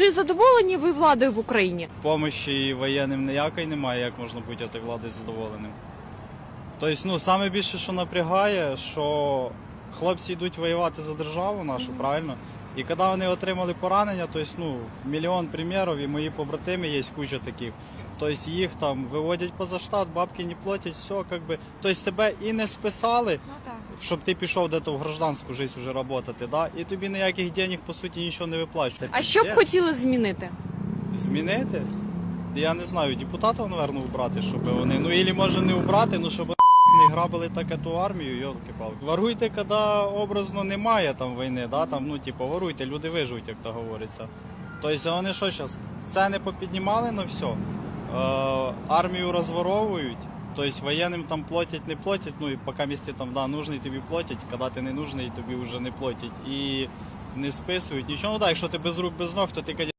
Чи задоволені ви владою в Україні? Помощі воєнним ніякої немає, як можна бути від влади задоволеним. Тобто, ну, саме більше, що напрягає, що хлопці йдуть воювати за державу нашу, правильно? І коли вони отримали поранення, тобто, ну, мільйон примірів, і мої побратими є куча таких. Тобто їх там виводять поза штат, бабки не платять, все, как би. Тобто тебе і не списали, Ну так. щоб ти пішов десь в гражданську життя вже працювати, да? і тобі ніяких денег, по суті, нічого не виплачують. А що б хотіли змінити? Змінити? Я не знаю, депутатів, напевно, убрати, щоб вони. Ну, ілі може не убрати, ну щоб не грабили так ту армію, йолки палки Воруйте, коли образно немає там війни, да? там, ну, типу, воруйте, люди виживуть, як то говориться. Тобто, вони що зараз? Ціни попіднімали на все, е, армію розворовують. Тобто воєнним там платять, не платять, ну і поки місті там да, нужний тобі платять, коли ти не нужний, тобі вже не платять. І не списують нічого. Ну так, якщо ти без рук, без ног, то ти,